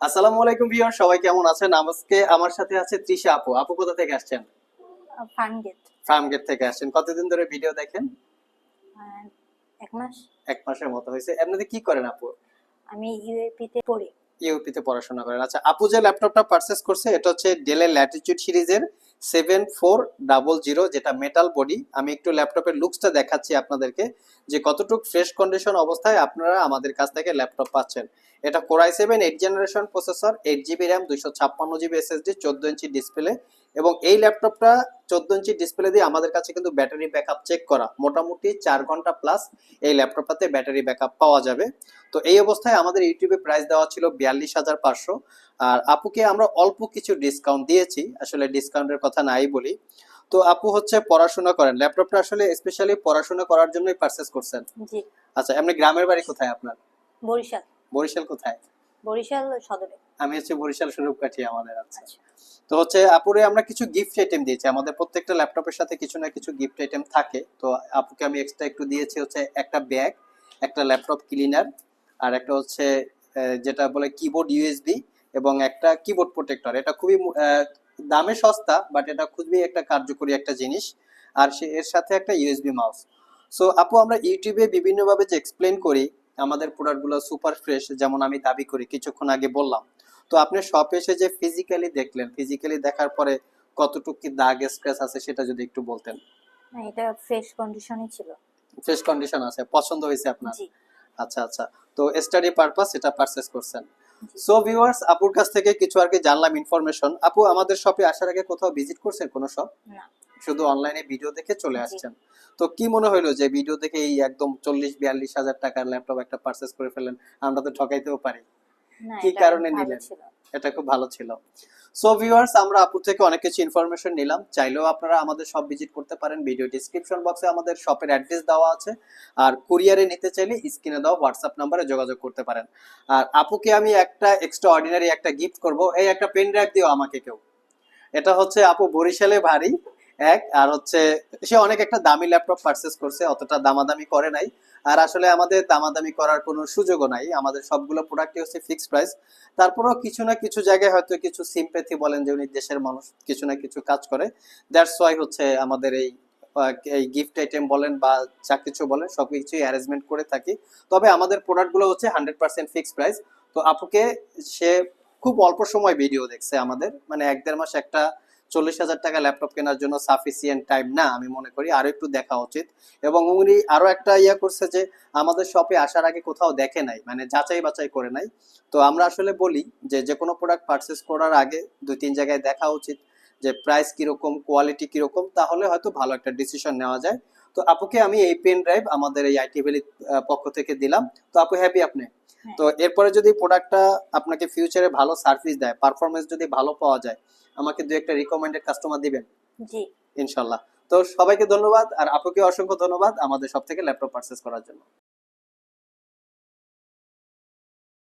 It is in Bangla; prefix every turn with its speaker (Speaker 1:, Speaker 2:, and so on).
Speaker 1: আসসালামু আলাইকুম ভিউয়ার সবাই কেমন আছেন? আজকে আমার সাথে আছে তৃষা আপু। আপু কোথা থেকে আসছেন?
Speaker 2: ফার্মগেট।
Speaker 1: ফার্মগেট থেকে আসছেন। কতদিন ধরে ভিডিও দেখেন?
Speaker 2: এক মাস।
Speaker 1: এক মাসের মতো হয়েছে। এমনিতে কি করেন আপু?
Speaker 2: আমি ইউএপি তে পড়ি।
Speaker 1: ইউপি তে পড়াশোনা করেন। আচ্ছা আপু যে ল্যাপটপটা পারচেস করছে এটা হচ্ছে ডেলের ল্যাটিটিউড সিরিজের সেভেন ফোর ডাবল জিরো যেটা মেটাল বডি আমি একটু ল্যাপটপের লুকসটা দেখাচ্ছি আপনাদেরকে, যে কতটুকু ফ্রেশ কন্ডিশন অবস্থায় আপনারা আমাদের কাছ থেকে ল্যাপটপ পাচ্ছেন। এটা core i seven eight generation processor eight GB RAM দুইশো ছাপ্পান্ন জিবি এসএসডি চোদ্দ ইঞ্চি ডিসপ্লে এবং এই ল্যাপটপটা চোদ্দ ইঞ্চি ডিসপ্লে দিয়ে আমাদের কাছে কিন্তু ব্যাটারি ব্যাকআপ চেক করা। মোটামুটি চার ঘণ্টা প্লাস এই ল্যাপটপটাতে ব্যাটারি ব্যাকআপ পাওয়া যাবে। তো এই অবস্থায় আমাদের ইউটিউবে প্রাইস দেওয়া ছিল বিয়াল্লিশ হাজার পাঁচশো। আর আপুকে আমরা অল্প কিছু ডিসকাউন্ট দিয়েছি। আসলে ডিসকাউন্টের কথা নাই বলি। তো আপু হচ্ছে পড়াশোনা করেন। ল্যাপটপটা আসলে স্পেশালি পড়াশোনা করার জন্যই পারচেস করছেন।
Speaker 2: জি।
Speaker 1: আচ্ছা এমনি গ্রামের বাড়ি কোথায় আপনার?
Speaker 2: বরিশাল।
Speaker 1: বরিশাল কোথায়?
Speaker 2: বরিশাল সদরে।
Speaker 1: আমি হচ্ছে বরিশাল স্বরূপকাঠি আমাদের আছে। তো হচ্ছে আপুরে আমরা কিছু গিফট আইটেম দিয়েছি। আমাদের প্রত্যেকটা ল্যাপটপের সাথে কিছু না কিছু গিফট আইটেম থাকে। তো আপুকে আমি এক্সট্রা একটু দিয়েছি হচ্ছে একটা ব্যাগ একটা ল্যাপটপ ক্লিনার আর একটা হচ্ছে যেটা বলে কিবোর্ড ইউএসবি এবং একটা কিবোর্ড প্রোটেক্টর এটা খুবই দামে সস্তা বাট এটা খুবই একটা কার্যকরী একটা জিনিস। আর সে, এর সাথে একটা ইউএসবি মাউস সো আপু, আমরা ইউটিউবে বিভিন্নভাবে যে এক্সপ্লেন করি, আমাদের প্রোডাক্টগুলো সুপার ফ্রেশ যেমন আমি দাবি করি, কিছুক্ষণ আগে বললাম। তো আপনি শপে এসে যে ফিজিক্যালি দেখলেন ফিজিক্যালি দেখার পরে কতটুকু কি দাগ স্ক্র্যাচ আছে সেটা যদি একটু বলতেন?
Speaker 2: না এটা ফ্রেশ কন্ডিশনই ছিল।
Speaker 1: ফ্রেশ কন্ডিশন আছে পছন্দ হয়েছে আপনার? আচ্ছা আচ্ছা। তো স্টাডি পারপাস এটা পারচেস করছেন। সো ভিউয়ার্স আপুর কাছ থেকে কিছু আর কি জানলাম ইনফরমেশন আপু আমাদের শপে আসার আগে কোথাও ভিজিট করছেন কোনো শপ
Speaker 2: না।
Speaker 1: শুধু অনলাইনে ভিডিও দেখে চলে আসছেন। তো কি মনে হলো যে ভিডিও দেখে এই একদম চল্লিশ বিয়াল্লিশ হাজার টাকার ল্যাপটপ একটা পারচেস করে ফেলেন আমরা তো ঠকাইতেও পারি। কি কারণে নিলেন? এটা খুব ভালো ছিল। সো ভিউয়ার্স আমরা আপু থেকে অনেক কিছু ইনফরমেশন নিলাম। চাইলেও আপনারা আমাদের সব ভিজিট করতে পারেন। ভিডিও ডিসক্রিপশন বক্সে আমাদের শপের অ্যাড্রেস দেওয়া আছে। আর কুরিয়ারে নিতে চাইলে স্ক্রিনে দেওয়া হোয়াটসঅ্যাপ নাম্বারে যোগাযোগ করতে পারেন। আর আপুকে আমি একটা এক্সট্রা অর্ডিনারি একটা গিফট করব। এই একটা পেন ড্রাইভ দিও আমাকে কেউ। এটা হচ্ছে আপু বরিশালে ভারী। এক, আর হচ্ছে সে অনেক একটা দামি ল্যাপটপ পারচেস করছে, অতটা দামাদামি করে নাই। আর আসলে আমাদের দামাদামি করার কোনো সুযোগও নাই। আমাদের সবগুলো প্রোডাক্টই হচ্ছে ফিক্সড প্রাইস তারপরেও কিছু না কিছু জায়গায় হয়তো কিছু সিম্পেথি বলেন যে উনি দেশের মানুষ, কিছু না কিছু কাজ করে। দ্যাটস ওয়াই হচ্ছে আমাদের এই এই গিফট আইটেম বলেন বা যা কিছু বলেন, সব কিছুই অ্যারেঞ্জমেন্ট করে থাকি। তবে আমাদের প্রোডাক্টগুলো হচ্ছে হান্ড্রেড পার্সেন্ট ফিক্সড প্রাইস তো আপুকে সে খুব অল্প সময় ভিডিও দেখছে আমাদের। মানে এক দেড় মাস একটা চল্লিশ হাজার টাকা ল্যাপটপ কেনার জন্য সাফিসিয়েন্ট টাইম না, আমি মনে করি আরও একটু দেখা উচিত। এবং উনি আরও একটা ইয়া করছে যে, আমাদের শপে আসার আগে কোথাও দেখে নাই মানে যাচাই বাছাই করে নাই। তো আমরা আসলে বলি যে যে কোনো প্রোডাক্ট পারচেস করার আগে দুই তিন জায়গায় দেখা উচিত যে প্রাইস কীরকম কোয়ালিটি কীরকম, তাহলে হয়তো ভালো একটা ডিসিশন নেওয়া যায়। তো আপুকে আমি এই পেন ড্রাইভ আমাদের এই আইটি ভ্যালি পক্ষ থেকে দিলাম। তো আপু হ্যাপি আপনি?
Speaker 2: হ্যাঁ।
Speaker 1: তো এরপরে যদি প্রোডাক্টটা আপনাকে ফিউচারে ভালো সার্ভিস দেয় পারফরমেন্স যদি ভালো পাওয়া যায় আমাকে দুই একটা রিকমেন্ডেড কাস্টমার দিবেন?
Speaker 2: জি।
Speaker 1: ইনশাল্লাহ। তো সবাইকে ধন্যবাদ আর আপুকে অসংখ্য ধন্যবাদ আমাদের সব থেকে ল্যাপটপ পারচেস করার জন্য।